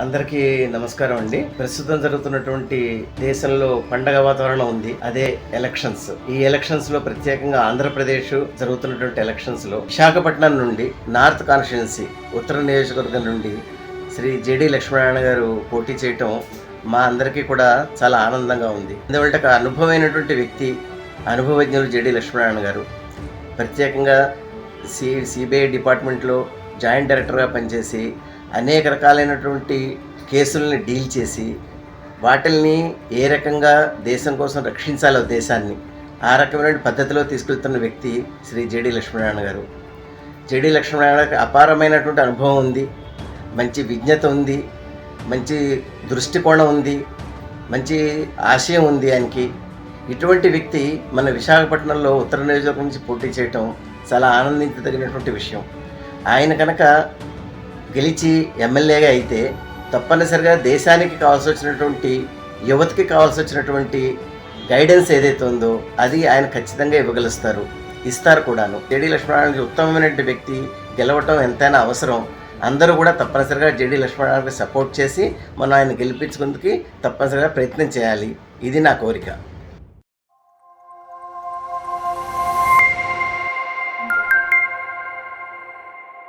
అందరికీ నమస్కారం అండి. ప్రస్తుతం జరుగుతున్నటువంటి దేశంలో పండగ వాతావరణం ఉంది. అదే ఎలక్షన్స్. ఈ ఎలక్షన్స్లో ప్రత్యేకంగా ఆంధ్రప్రదేశ్ జరుగుతున్నటువంటి ఎలక్షన్స్లో విశాఖపట్నం నుండి నార్త్ కాన్స్టిట్యున్సీ ఉత్తర నియోజకవర్గం నుండి శ్రీ జేడి లక్ష్మీనారాయణ గారు పోటీ చేయటం మా అందరికీ కూడా చాలా ఆనందంగా ఉంది. ఎందుకంటే ఒక అనుభవమైనటువంటి వ్యక్తి అనుభవజ్ఞులు జేడి లక్ష్మీనారాయణ గారు. ప్రత్యేకంగా సి సిబిఐ డిపార్ట్మెంట్లో జాయింట్ డైరెక్టర్గా పనిచేసి అనేక రకాలైనటువంటి కేసుల్ని డీల్ చేసి వాటిల్ని ఏ రకంగా దేశం కోసం రక్షించాలో దేశాన్ని ఆ రకమైన పద్ధతిలో తీసుకెళ్తున్న వ్యక్తి శ్రీ జేడి లక్ష్మీనారాయణ గారు. జేడి లక్ష్మీనారాయణకి అపారమైనటువంటి అనుభవం ఉంది మంచి విజ్ఞత ఉంది మంచి దృష్టికోణం ఉంది మంచి ఆశయం ఉంది ఆయనకి. ఇటువంటి వ్యక్తి మన విశాఖపట్నంలో ఉత్తర నియోజకవర్గం నుంచి పోటీ చేయటం చాలా ఆనందించదగినటువంటి విషయం. ఆయన కనుక గెలిచి ఎమ్మెల్యేగా అయితే తప్పనిసరిగా దేశానికి కావాల్సి వచ్చినటువంటి యువతకి కావాల్సి వచ్చినటువంటి గైడెన్స్ ఏదైతే ఉందో అది ఆయన ఖచ్చితంగా ఇవ్వగలుస్తారు. ఇస్తారు కూడాను. జేడి లక్ష్మణారాయణ ఉత్తమమైనటువంటి వ్యక్తి గెలవటం ఎంతైనా అవసరం. అందరూ కూడా తప్పనిసరిగా జేడి లక్ష్మణారాయణకి సపోర్ట్ చేసి మనం ఆయన గెలిపించుకుందుకు తప్పనిసరిగా ప్రయత్నం చేయాలి. ఇది నా కోరిక.